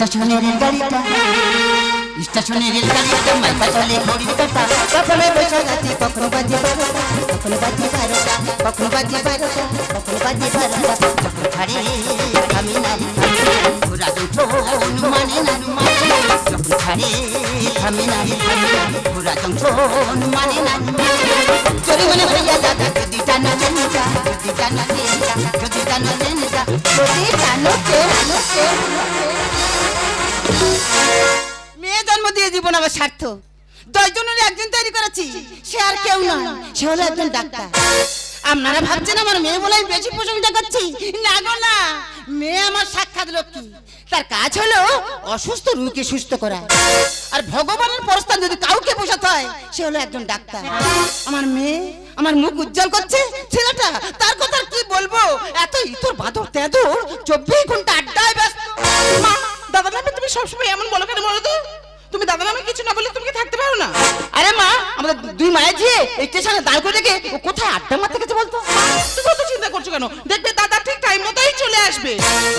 স্টেশনে রেলগাড়িটা স্টেশনে রেলগাড়িটা মাইকা চলে ঘড়ির কাটা কখনো বসে যাচ্ছি কখনো বাজে বারোটা। কখনো বাজে বারোটা, কখনো বাজে বারোটা, কখনো বাজে বারোটা। যখন ছাড়ে আমি না ঘোরা জংশন মানে না যখন ছাড়ে আমি না ঘোরা জংশন মানে না চলে মনে হইয়া যাবে যদি টানো ট্রেনটা যদি টানো ট্রেনটা যদি টানো ট্রেনটা যদি টানো ট্রেনটা মেয়ে জন্ম দিয়ে জীবন আমার স্বার্থ। দশ জনের একজন তৈরি করেছি, সে আর কেউ নয়, সে হলো একজন ডাক্তার। আপনারা ভাবছেন আমার মেয়ে বলে বেশি প্রশংসা করছি? না গো, না। মেয়ে আমার সাক্ষাৎ লক্ষ্মী। তার কাজ হলো অসুস্থ রোগীকে সুস্থ করা। আর ভগবানের প্রস্তাব যদি কাউকে বসাতে হয়, সে হলো একজন ডাক্তার। আমার মেয়ে আমার মুখ উজ্জ্বল করছে। ছেলেটা, তার কথা কি বলব? এত ইতর বাদর তেদর, চব্বিশ ঘণ্টা আড্ডায় ব্যস্ত। দাদা নামে তুমি সবসময় এমন বলো কেন বলো তো? তুমি দাদা নামে কিছু না বলে তুমি কি থাকতে পারো না? আরে মা, আমাদের দুই মায়ের ঝিয়ে এই স্টেশনে দাঁড় করে রেখে ও কোথায় আড্ডা মারতে গেছে বলতো? তুমি অত চিন্তা করছ কেন? দেখবে দাদা ঠিক টাইম মতোই চলে আসবে।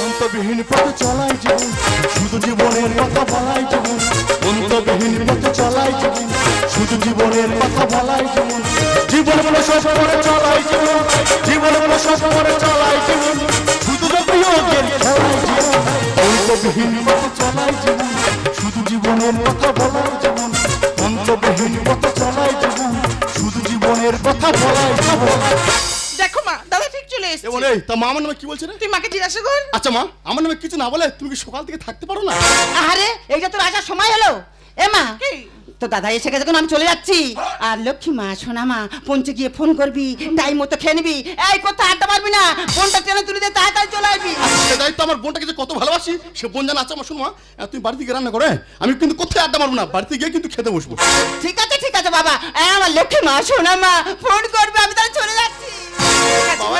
অন্তবিহীন পথে চলাই জীবন, শুধু জীবনের কথা বলাই জীবন। অন্তবিহীন পথে চলাই জীবন, শুধু জীবনের কথা বলাই জীবন। জীবন সব করে চলাই জীবন জীবন সব করে চলাই জীবন। অন্তবিহীন পথে চলাই জীবন শুধু জীবনের কথা বলাই জীবন অন্তবিহীন পথে চলাই জীবন শুধু জীবনের কথা বলাই জীবন দেখো মা দাদা ঠিক চলে এসেছে। বলে এই তা মা আমার নামে কি বলছে রে? তুই মাকে জিজ্ঞাসা কর। আচ্ছা মা আমার নামে কিছু না বলে তুমি কি সকাল থেকে থাকতে পারো না? আরে এইটা তোর আসার সময় হলো এ মা কি? তো দাদা এসে গেছে আমি চলে যাচ্ছি। আর লক্ষ্মী মা সোনা মা পঞ্চে গিয়ে ফোন করবি টাইম মতো খেয়ে নিবি। এই কোথাও আড্ডা মারবি না। ফোনটা টেনে তুলে দিয়ে তাড়াতাড়ি চলে আসবি। সে দায়িত্ব আমার বোনটাকে যে কত ভালোবাসি সে বোন জানা আছে আমার শোনো তুমি বাড়িতে গিয়ে রান্না করে আমি কিন্তু কোথায় আড্ডা মারবো না বাড়িতে গিয়ে কিন্তু খেতে বসবো। ঠিক আছে ঠিক আছে বাবা। আমার লক্ষ্মী মা সোনা মা ফোন করবে আমি তাহলে চলে যাচ্ছি। বাবা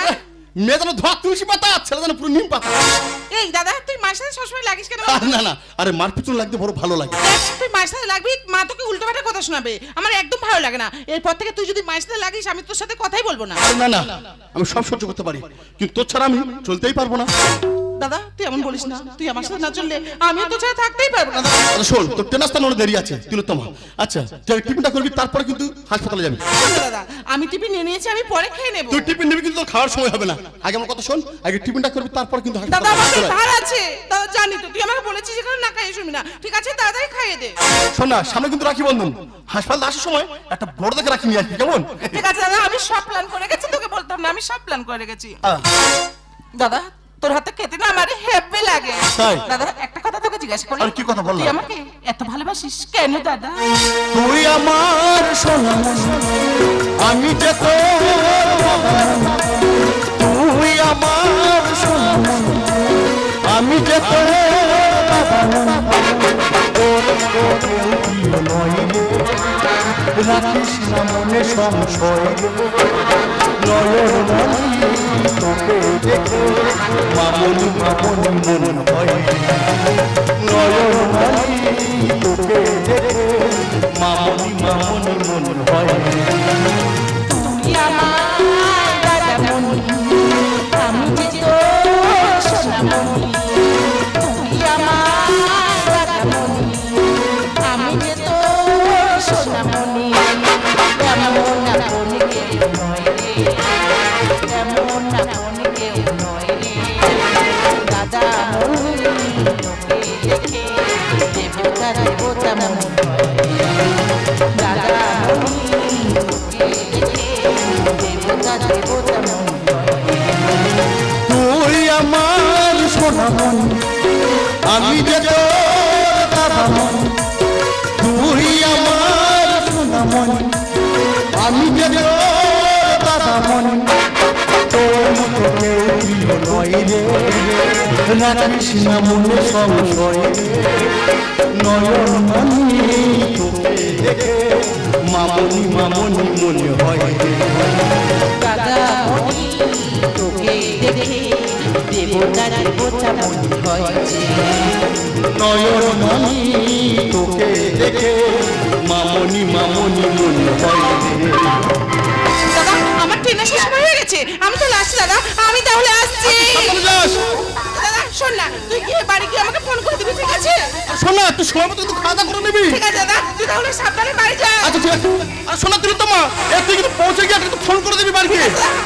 মেয়ে যেন ধোয়া তুলসী পাতা ছেলে যেন পুরো নিম পাতা। এই দাদা তুই মার সাথে সবসময় লাগিস কেন? আর না না আরে মার পিছন লাগতে বড় ভালো লাগে। তুই মায়ের সাথে লাগবি মা তোকে উল্টো পাল্টা কথা শোনাবে। আমার একদম ভালো লাগে না। এরপর থেকে তুই যদি মায়ের সাথে লাগিস আমি তোর সাথে কথাই বলব না। না না আমি সব সহ্য করতে পারি। কিন্তু তোর ছাড়া আমি চলতেই পারব না। দাদা তুই এমন বলিস না। তুই আমার সাথে না চললে আমিও তোর সাথে থাকতেই পারব না। দাদা। আচ্ছা শোন তোর টেনাস্তা নড়ে দেরি আছে। তিলোত্তমা আচ্ছা তুই টিফিনটা করবি তারপরে কিন্তু হাসপাতালে যাবি। দাদা আমি টিফিন নিয়ে নিয়েছি আমি পরে খেয়ে নেব। তুই টিফিন নিবি কিন্তু তোর খাওয়ার সময় হবে না। আগে আমার কথা শোন আগে টিফিনটা করবি তারপর কিন্তু দাদা আমার হাসপাতালে আছে। দাদা জানি তো তুই আমাকে বলেছিস এখানে না খাইয়ে শুনবি না। ঠিক আছে তাড়াতাড়ি খাইয়ে দে। শোন না সামনে কিন্তু রাখি বন্ধন। হাসপাতালে আসার সময় একটা বড় দেখে রাখি নিয়ে আসবি কেমন? ঠিক আছে দাদা আমি সব প্ল্যান করে গেছি তোকে বলতাম না আমি সব প্ল্যান করে গেছি। দাদা তোর হাতে খেতে না আমার হেব্বে লাগে তাই? দাদা একটা কথা তোকে জিজ্ঞাসা করি আর কি কথা বল তুই আমাকে এত ভালোবাসিস কেন দাদা তুই আমার সোনা আমি যে তোর তুই আমার সোনা আমি যে তোর তোর কেউ প্রিয় নয় রে। রাখিস না মনে সংশয় দেখে মামনি মামনি মন হয় নয়ন মনি তোকে দেখে মামনি মন হয় রাখিস না মনে সংশয় নয়ন মনি তোকে দেখে মামনি মামনি মনে হয় দাদা তোকে হয়েছে নয়ন মনি তোকে দেখে মামনি মামনি মনে হয় দাদা আমার ট্রেনের শেষ হয়ে গেছে। আমি তো আসছি দাদা। আমি তাহলে আসছি। শোন না তুই গিয়ে বাড়ি গিয়ে আমাকে ফোন করে দিবি ঠিক আছে? শোন না একটু সময় মতো কিন্তু খাওয়া দাওয়া করে নিবি। ঠিক আছে দাদা তুই তাহলে সাবধানে বাড়ি যা। আচ্ছা ঠিক আছে। আর শোনা তুই তো মা এ তুই কিন্তু পৌঁছে গিয়ে একটু ফোন করে দিবি বাড়িতে।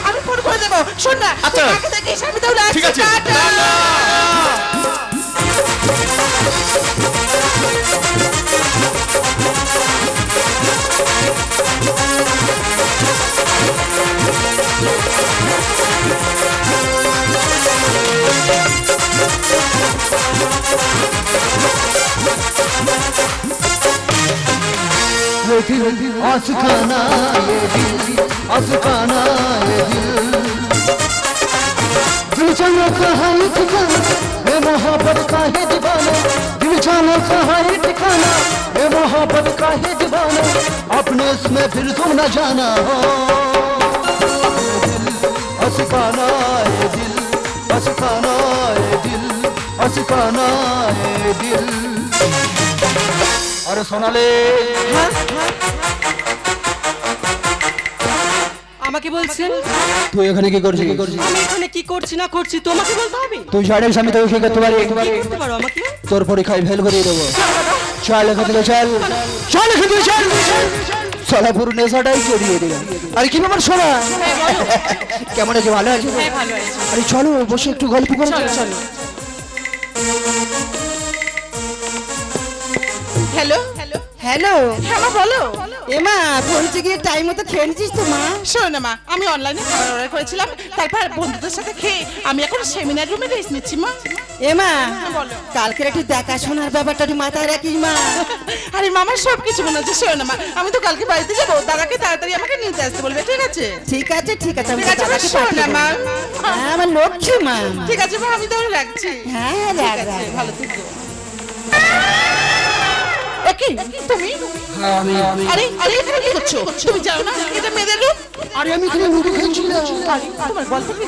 আমি ফোন করে দেবো। শোন না আচ্ছা। তুই কাকে দেখিস তাহলে ঠিক আছে। টাটা। ये दिल आशिकाना ये दिल आशिकाना ये दिल। दिल जाना कहाँ ये ठिकाना, ये मोहब्बत का है दीवाना। दिल जाना कहाँ ये ठिकाना, ये मोहब्बत का है दीवाना। अपने इसमें फिर तुम न जाना हो। आशिकाना ये दिल आशिकाना ये दिल आशिकाना আরে সোনালি। আমাকে বলছেন? তুই এখানে কি করছিস? কি করছিস? আমি এখানে কি করছি না করছি তোমাকে বলতে হবে? তুই ঝাড়ের স্বামী তোকে কি করতে পারি? বুঝতে পারো আমাকে? তোর পরীক্ষায় ফেল করে দেবো। চল এখান থেকে চল চল এখান থেকে চল সলাপুর পুরো নেশাটাই চড়িয়ে দিলাম। আরে কি ব্যাপার সোনা? হ্যাঁ, কেমন আছে? ভালো আছে। হ্যাঁ, আরে চলো বসে একটু গল্প করো। চলো চলো। হ্যালো। হ্যাঁ মা বলো। এমা ফোন গিয়ে টাইম মতো খেয়ে নিছিস তো মা? শোনো না মা আমি অনলাইনে খাবার অর্ডার করেছিলাম। তারপর বন্ধুদের সাথে খেয়ে আমি এখন সেমিনার রুমে রেস্ট নিচ্ছি মা। এমা বলো। কালকের একটু দেখাশোনার ব্যাপারটা একটু মাথায় রাখিস মা। আরে মামা সব কিছু মনে হচ্ছে। শোনো না মা আমি তো কালকে বাড়িতে যাব দাদাকে তাড়াতাড়ি আমাকে নিতে আসতে বলবে ঠিক আছে? ঠিক আছে ঠিক আছে ঠিক আছে শোনো না মা। হ্যাঁ, আমার লক্ষ্মী মা। ঠিক আছে মা আমি তাহলে রাখছি। হ্যাঁ রাখ রাখ। ভালো থেকো। একি? তুমি? আরে আরে এখানে কি করছ? তুমি যাও না এটা মেয়েদের রুম আরে আমি এখানে লুডো খেলছিলাম আরে তোমার গল্প কি?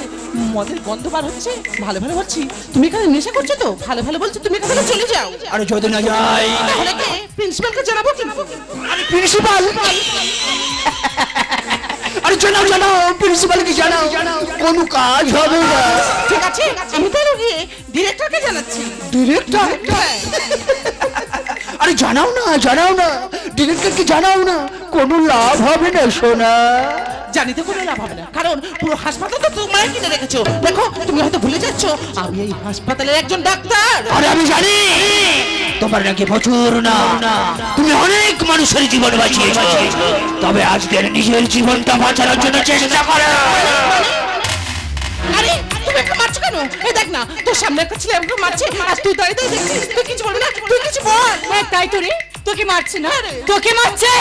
মদের গন্ধ বার হচ্ছে ভালো ভালো বলছি তুমি এখানে নেশা করছ তো? ভালো ভালো বলছি তুমি এখান চলে যাও। আরে যদি না যাই। তাহলে কি? প্রিন্সিপালকে জানাব কি? আরে প্রিন্সিপাল। আরে জানাও জানাও কোনো কাজ হবে না। ঠিক আছে আমি তাহলে গিয়ে ডিরেক্টরকে জানাচ্ছি। ডিরেক্টর। আরে জানাও না জানাও না। ডিরেক্টরকে জানাও না কোনো লাভ হবে না সোনা। জানিতে কোনো লাভ হবে না। কারণ পুরো হাসপাতাল তো তোমার কিনে রেখেছো। দেখো তুমি হয়তো ভুলে যাচ্ছ আমি এই হাসপাতালের একজন ডাক্তার। আরে আমি জানি তোমার নাকি প্রচুর না। তুমি অনেক মানুষের জীবন বাঁচিয়েছ। তবে আজকের নিজের জীবনটা বাঁচানোর জন্য চেষ্টা করো। আরে মারছো কেন? এই দেখ না তোর সামনে একটা ছেলে আমাকে মারছে আর তুই দাঁড়িয়ে দাঁড়িয়ে দেখছিস? তুই কিছু বলবি না তুই কিছু বল। হ্যাঁ তাই তো রে। তোকে মারছে না। তোকে মারছে।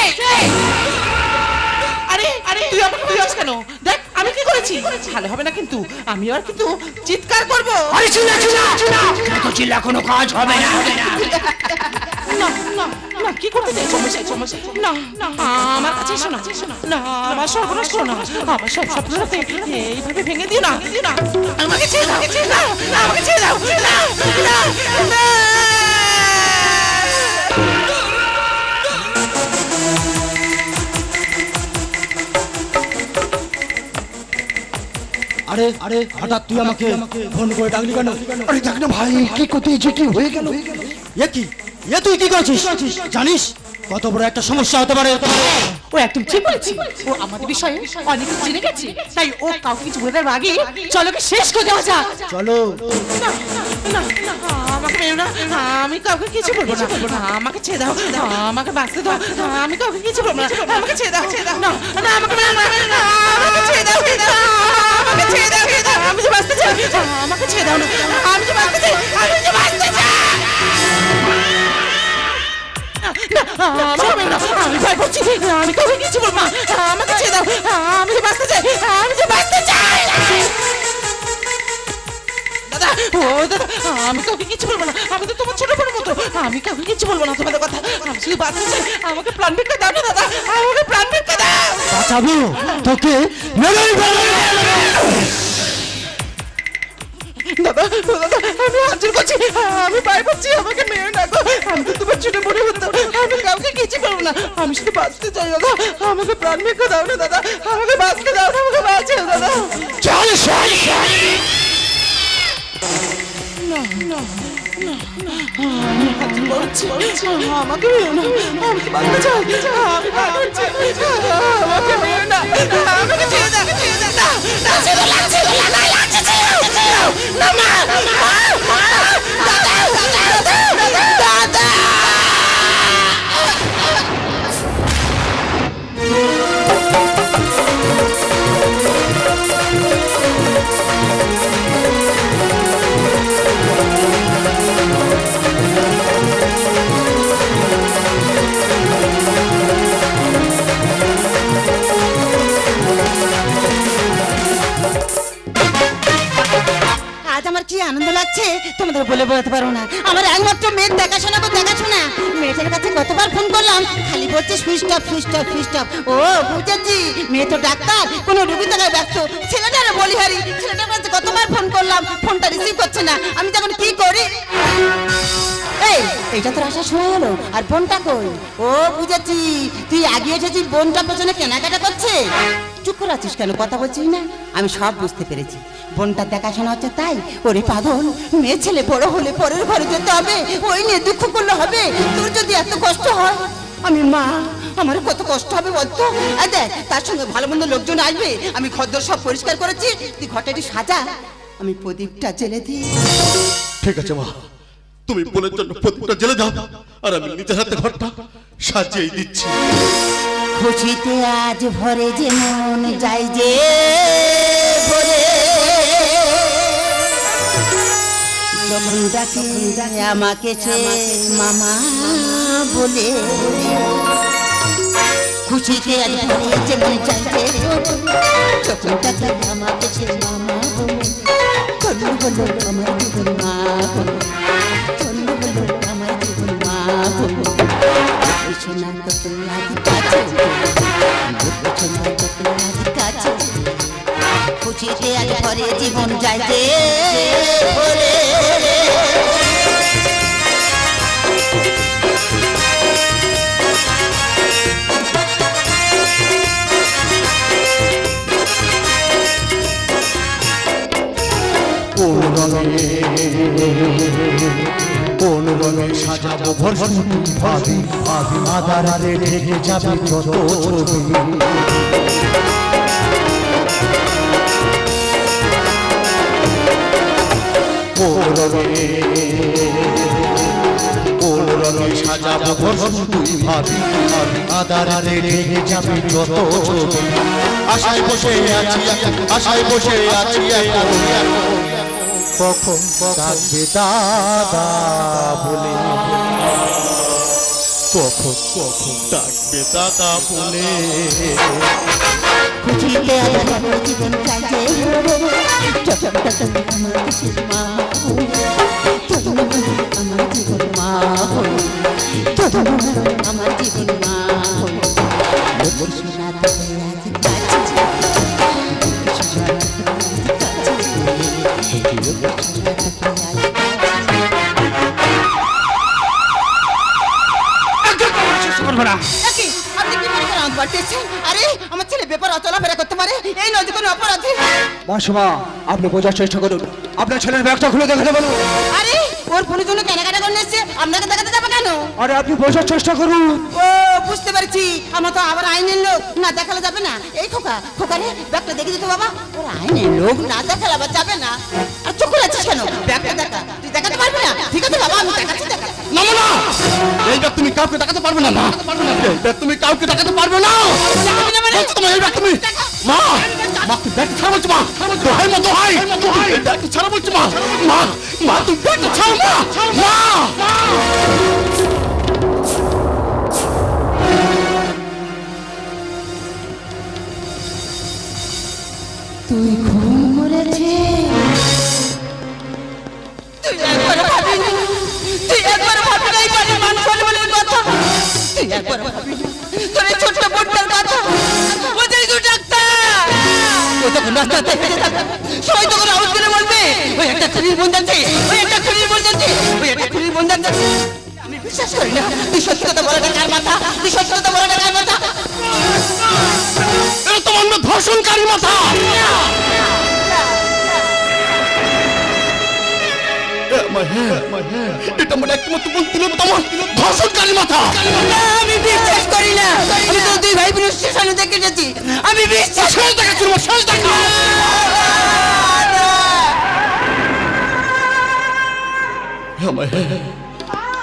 আরে আরে তুই আমাকে বুঝাস কেন? দেখ আমি কি করেছি? ভালো হবে না কিন্তু আমি আর কিন্তু চিৎকার করব। আরে চিল্লা চিল্লা চিল্লা। এত চিল্লা কোনো কাজ হবে না। না না। না কি করতে চাই সমস্যা সমস্যা না না আমার কাছে এসো না না আমার সর্বনাশ করো না। আমার সব স্বপ্নটাকে এইভাবে ভেঙে দিও না। আমাকে ছেড়ে দাও ছেড়ে দাও আমাকে ছেড়ে দাও না না না। আরে আরে হঠাৎ তুই আমাকে ফোন করে ডাকলি কেন? আরে দেখ না ভাই কি করতে যে কি হয়ে গেল? এ কি? এ তুই কি করছিস? জানিস? কত বড় একটা সমস্যা হতে পারে ও একদম ঠিক বলেছি। ও আমাদের বিষয়ে অনেক কিছু জেনে গেছে। তাই ও কাউকে কিছু দেওয়ার আগে চলো ওকে শেষ করে দেওয়া যাক। চলো। না, না, না, আমাকে মেরো না। আমি কাউকে কিছু বলব না। আমাকে ছেড়ে দাও। আমাকে বাঁচতে দাও। আমি কাউকে কিছু বলব না। আমাকে ছেড়ে দাও। না না আমাকে মেরো না। আমাকে ছেড়ে দাও। আমাকে ছেড়ে দাও। আমি যে বাঁচতে চাই। আমাকে ছেড়ে দাও না। আমি যে বাঁচতে চাই। আমি যে বাঁচতে চাই। মেরো না, আমি ভয় পাচ্ছি আমি কাউকে কিছু বলব না আমাকে ছেড়ে দাও আমি যে বাঁচতে চাই? আমি যে বাঁচতে চাই? ও দাদা আমি কাউকে কিছু বলব না আমি তো তোমার ছোট বোনের মতো আমি কাউকে কিছু বলব না তোমাদের কথা আমি শুধু বাঁচতে চাই আমাকে প্রাণ ভিক্ষা দাও না দাদা আমাকে প্রাণ ভিক্ষা দাও। বাঁচাবো তোকে ফেলব। দাদা দাদা আমি হাজির করছি। আমি পায়ে পাচ্ছি আমাকে মেরে না গো আমি তো তোমার ছোট মনে মতো আমি কাউকে কিছু করব না। আমি শুধু বাঁচতে চাই দাদা। আমাকে প্রাণ ভিক্ষা দাও না দাদা। আমাকে বাঁচতে দাও না আমাকে বাঁচিয়ে দাদা। চল চল চল। না বলছি আমাকে মেরো না আমাকে বাঁচতে চাই আমাকে মেরো না আমাকে ছেড়ে দাও ছেড়ে দাও না না ছেড়ে না না লাগছে ছেড়ে দাও না মা মা দাদা দাদা দাদা কি আনন্দ লাগছে, তোমাদের বলে বোঝাতে পারো না। আমার একমাত্র মেয়ের দেখাশোনা তো দেখাশোনা। মেয়েটার কাছে কতবার ফোন করলাম, খালি বলছে switch off switch off switch off ও, বুঝেছি। মেয়ে তো ডাক্তার, কোনো রুগী দেখায় ব্যস্ত। ছেলেটারও বলিহারি ছেলেটার কাছে কতবার ফোন করলাম ফোনটা রিসিভ করছে না। আমি তখন কি করি? এই, এইটা তোর আশা শোনা হলো, আর বোনটা কই? ও, বুঝেছি। তুই আগে এসেছিস বোনটা পেছনে কেনাকাটা করছে? চুপ করে আছিস কেন? কথা বলছিস না? আমি সব বুঝতে পেরেছি। বোনটা দেখাশোনা হচ্ছে তাই। ওরে পাগল, মেয়ে ছেলে বড় হলে পরের ঘরে যেতে হবে। ওই নিয়ে দুঃখ করলে হবে। তোর যদি এত কষ্ট হয়, আমি মা আমার কত কষ্ট হবে বলতো? দেখ, তার সঙ্গে ভালো মন্দ লোকজন আসবে। আমি ঘরদোর সব পরিষ্কার করেছি। তুই ঘরটা সাজা। আমি প্রদীপটা জেলে দিই। ঠিক আছে মা। তুমি বোনের জন্য প্রদীপটা জেলে দাও। আর আমি নিজের হাতে ঘরটা সাজিয়ে দিচ্ছি। খুশিতে আজ ভরে যে মন যাই যে ভরে। যখন ডাকে আমাকে সে মামা বলে। খুশিতে আজ ভরে যে মন যাই যে যখন ডাকে আমাকে সে মামা বলে। বলো আমার মা বলো। সোনা তো তুমি আজ কাছে সোনা তো তুমি আজ কাছে খুশিতে আজ ঘরে জীবন যায় যে ভরে কোন রঙে সাজাবো ভোর ভাবি ভাবি আধারে ঢেকে যাবে যত ছবি। কোন রঙে সাজাবো ভোর তুই ভাবি ভাবি আধারে ঢেকে যাবে যত ছবি। আশায় বসে আছি, আশায় বসে আছি এখন কখন ডাকবে দাদা বলে। কখন কখন ডাকবে দাদা বলে। খুশিতে আজ ঘরে জীবন ভরে যখন তখন আমার কিছু মা তখন আমার জীবন মা তখন আমার জীবন মা মাসিমা আপনি বোঝার চেষ্টা করুন। আপনার ছেলের ব্যাগটা খুলে দেখাতে বলুন আরে ওর ফোনের জন্য কেনাকাটা করে এসছে। আপনাকে দেখাতে যাবে কেন? আরে আপনি বোঝার চেষ্টা করুন। ও বুঝতে পারছি। আমার তো আবার আইনের লোক। না দেখালে যাবে না। এই খোকা খোকা রে ব্যাগটা দেখে দিতে বাবা। ওর আইনের লোক না দেখালে আবার যাবে না। আর চোখ আছিস কেন? ব্যাগটা দেখা। তুই দেখাতে পারবি না? ঠিক আছে বাবা আমি দেখাচ্ছি দেখা না না, না। এই ব্যাগ তুমি কাউকে দেখাতে পারবে না না। তুমি কাউকে দেখাতে পারবে না। বলছি তোমায় এই ব্যাগ তুমি মা! মা তুই ব্যাগ ছাড়া বলছি মা! দোহাই মা দোহাই ব্যাগ ছাড়া বলছি মা! মা মা তুই ব্যাগ ছাড় মা! মা! তুই ঘুম মরেছে তুই একবার ভাবি না তুই একবার ভাবি না এই বাড়ির মান সম্মানের কথা? তুই একবার ভাবি তোর ছোট্ট বোনটার কথা? রাস্তাতে যাবে, সবাই তখন আওয়াজ করে বলবে? ওই একটা খুনির বোন যাচ্ছে, ওই একটা খুনির বোন যাচ্ছে, ওই একটা খুনির বোন যাচ্ছে। আমি বিশ্বাস করি না, তুই সত্যি কথা বলাটা কার মাথা? তুই সত্যি কথা কার ধর্ষণকারী মাথা। এটা আমার একমাত্র বোন তিলোত্তমা ধর্ষণকারী মাথা আমি বিশ্বাস করি না। আমি তো দুই ভাই বোন স্টেশনে দেখে এসেছি আমি বিশ্বাস শেষ দেখা ছিল শেষ দেখা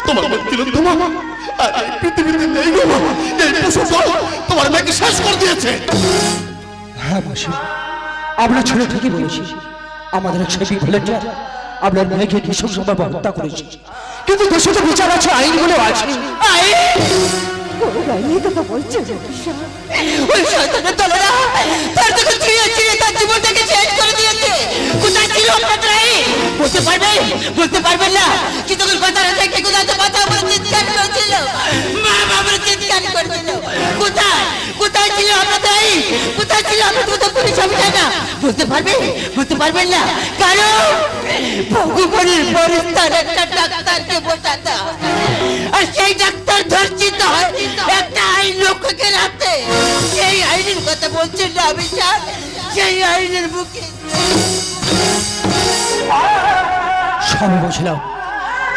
তোমার বোন তিলোত্তমা আর পৃথিবীতে নেই গো এই পশু তোমার মেয়েকে শেষ করে দিয়েছে। হ্যাঁ মাসি। আমরা ছেলে ঠিকই বলেছি। আমাদের সেবি ভলেন্টিয়ার আপনার মেয়েকে নৃশংসভাবে হত্যা করেছি। কিন্তু দেশে তো বিচার আছে আইনগুলো আছে। ওই শয়তানের দলেরা তার জীবনটাকে শেষ করে দিয়েছে। কোথায় ছিল আপনাদের? বলতে পারবেন বলতে পারবেন না। কি তখন কথা থেকে কোথায় তো কথা বলে চিৎকার করেছিল? মা বাবার চিৎকার করেছিল। কোথায়? কোথায় ছিল আপনাদের আইন? কোথায় ছিল আপনাদের মতো পুলিশ অফিসার না? বলতে পারবেন বলতে পারবেন না। কারণ ভগবানের পরিস্তার একটা ডাক্তারকে বোঝাতে। আর সেই ডাক্তার ধর্ষিত হয়। একটা আইন রক্ষকের হাতে। সেই আইনের কথা বলছেন না আমি সেই আইনের বুকে সব বুঝলাম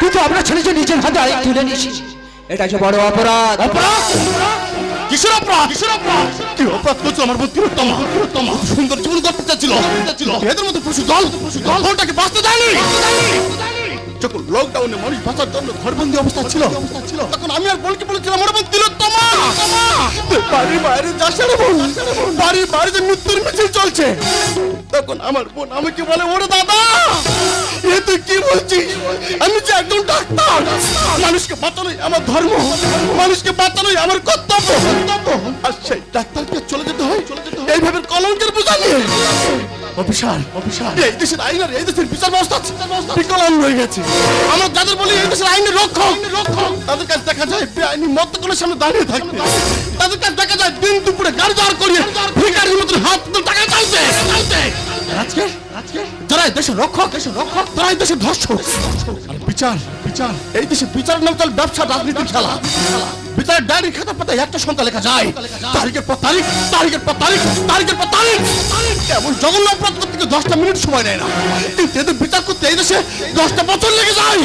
কিন্তু আমরা ছেলে যে নিজের হাতে আইন তুলে নিয়েছি এটা যে বড় অপরাধ। অপরাধ? কিসের অপরাধ? কিসের অপরাধ? কি অপরাধ করছ? আমার বোন তিলোত্তমা তিলোত্তমা সুন্দর জীবন করতে চাচ্ছিল। চাচ্ছিল। এদের মতো পশু দল পশু দল। ওটাকে বাঁচতে দেয়নি। যখন লকডাউনে মানুষ বাঁচার জন্য ঘরবন্দি অবস্থা ছিল তখন আমি আর বলকে বলেছিলাম ওরা বোন তিলোত্তমা বাড়ির বাইরে যাস বাড়ির বাইরে যে মৃত্যুর মিছিল চলছে তখন আমার বোন আমাকে বলে, ওরে দাদা, এ তুই কি বলছিস? আমি যে একদম ডাক্তার। মানুষকে বাঁচানোই আমার ধর্ম। মানুষকে বাঁচানোই আমার কর্তব্য। আর সেই ডাক্তারকে চলে যেতে হয়। এইভাবে কলঙ্কের বোঝা নিয়ে অফিসার অফিসার। এই দেশের আইন আর এই দেশের বিচার ব্যবস্থা বিকলাম হয়ে গেছে। আমরা যাদের বলি এই দেশের আইনের রক্ষক। রক্ষক। তাদের কাছে দেখা যায় বেআইনি মদ্যকলের সামনে দাঁড়িয়ে থাকতে তাদের কাছে দেখা যায় দিন দুপুরে গাড়ি দাঁড় করিয়ে ভিকারির মতন হাত টাকা চালতে আজকে যারা এই দেশের রক্ষক দেশের রক্ষক তারা দেশের ধর্ষক আর বিচার বিচার। এই দেশে বিচার নাম চল ব্যবসা রাজনীতি খেলা। বিচারের ডায়েরি খাতা পাতায় একটা সংখ্যা লেখা যায়। তারিখের পর তারিখ তারিখের পর তারিখ তারিখের পর তারিখ। এমন জঘন্য অপরাধ করতে দশটা মিনিট সময় নেয় না। কিন্তু এদের বিচার করতে এই দেশে দশটা বছর লেগে যায়।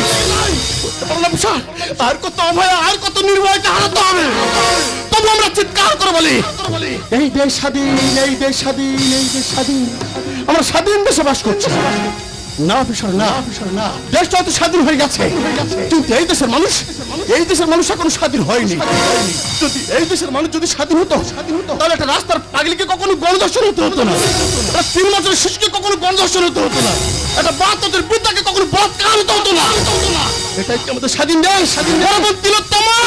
না বিচার? আর কত অভয় আর কত নির্ভয়কে হারাতে হবে? তবু আমরা চিৎকার করে বলি। এই দেশ স্বাধীন এই দেশ স্বাধীন এই দেশ স্বাধীন। আমরা স্বাধীন দেশে বাস করছি। না অফিসার না। না দেশটা হয়তো স্বাধীন হয়ে গেছে। কিন্তু এই দেশের মানুষ এই দেশের মানুষ এখনও স্বাধীন হয়নি। যদি এই দেশের মানুষ যদি স্বাধীন হতো স্বাধীন হতো। তাহলে একটা রাস্তার পাগলিকে কখনো গণধর্ষণ হতে হতো না। একটা তিন বছরের শিশুকে কখনো গণধর্ষণ হতে হতো না। একটা বাচ্চাদের বৃদ্ধাকে কখনো বৎকার হতে হতো না। এটাই কি আমাদের স্বাধীন দেশ? স্বাধীন দেশ। তিলোত্তমা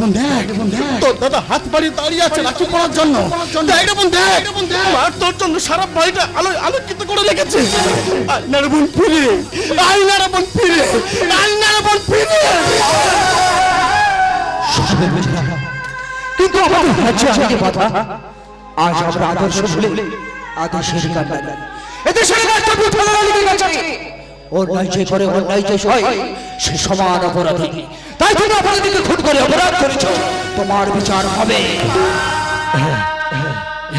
বোন, দেখ, তোর দাদা হাত বাড়িয়ে দাঁড়িয়ে আছে রাখি পড়ার জন্য। দেখ দেখ, মার তোর জন্য সারা বাড়িটা আলো আলোকিত করে রেখেছে। আইনার বোন ফিরে। আইনার বোন ফিরে। আইনার বোন ফিরে। কিন্তু আমাদের কথা আজ আমরা আদর্শ ভুলে আদর্শের এদেশের অন্যায় যে করে, অন্যায় যে সয় সে সমান অপরাধী। তাই তুমি অপরাধীকে খুন করে অপরাধ করেছ। তোমার বিচার হবে। এ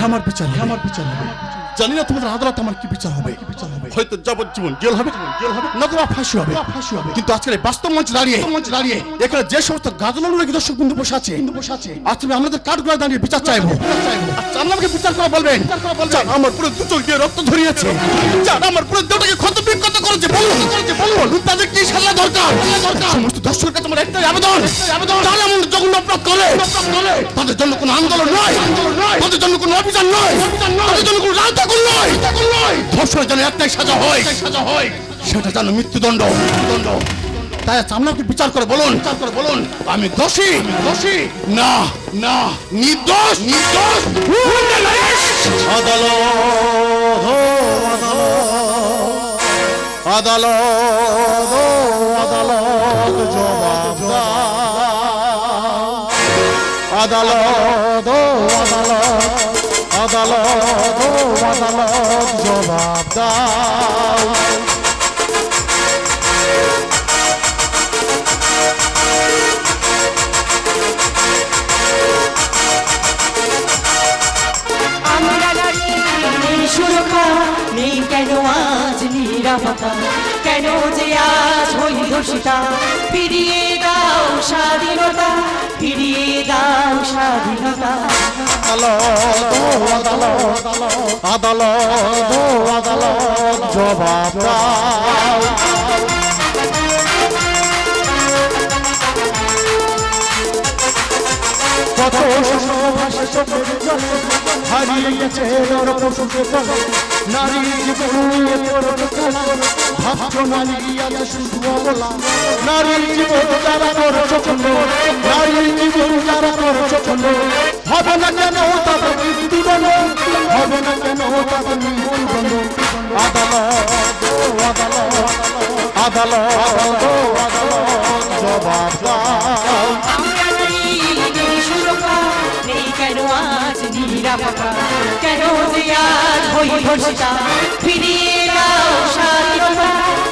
আমার বিচার আমার বিচার হবে। জানি না তোমাদের আদালত আমার কি বিচার হবে। হয়তো যাবজ্জীবন জেল হবে। জেল হবে। নতুবা ফাঁসি হবে। ফাঁসি হবে। কিন্তু বাস্তব মঞ্চে দাঁড়িয়ে মঞ্চে দাঁড়িয়ে। এখানে যে সমস্ত দর্শক বিন্দু বসে আছে বসে আছে। আজ তুমি আমাদের দাঁড়িয়ে বিচার চাইব। আচ্ছা আমাকে বিচার করা বলবেন। আমার পুরো দু চোখ দিয়ে রক্ত ধরিয়েছে। আমার পুরো দেহটাকে ক্ষত বিক্ষত করেছে বলুন। বলুন তাদের কি সাজা দরকার? সমস্ত দর্শকের কাছে আমার একটাই আবেদন। আবেদন। যারা এমন জঘন্য অপরাধ করে। তাদের জন্য কোনো আন্দোলন নয়। তাদের জন্য কোনো অভিযান নয়। তাদের জন্য কোনো রাজত্ব নয়। ধর্ষণের জন্য একটাই সাজা হয়। সাজা হয় সেটা যেন মৃত্যুদণ্ড। মৃত্যুদণ্ড তাই আপনাকে বিচার করে বলুন? বিচার করে বলুন। আমি দোষী। দোষী। না না, নির্দোষ। নির্দোষ। আদালত। আদালত। আদালত জবাব আদালত। আদালত আদালত আদালত জবাব দাও সুরক্ষা নেই কেন আজ নিরাপত্তা? ধর্ষিতা ফিরিয়ে দাও স্বাধীনতা ফিরিয়ে দাও স্বাধীনতা। আদালত ও আদালত আদালত জবাব কত চোখের জলে হারিয়ে গেছে নরপশুকে বলে নারী জীবন করো খেলা ভাবছ নারী আছে শুধু অবলা নারী জীবন যারা করছ নারী হবে না কেন আদালত আদালত আদালত জবাব কেন যে আজ হই ধর্ষিতা ফিরিয়ে দাও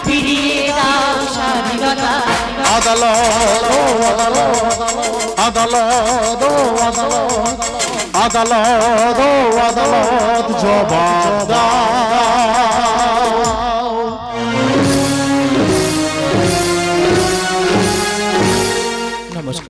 ফিরিয়ে দাও আদালত আদালত আদালত আদালত আদালত ও জবাব দাও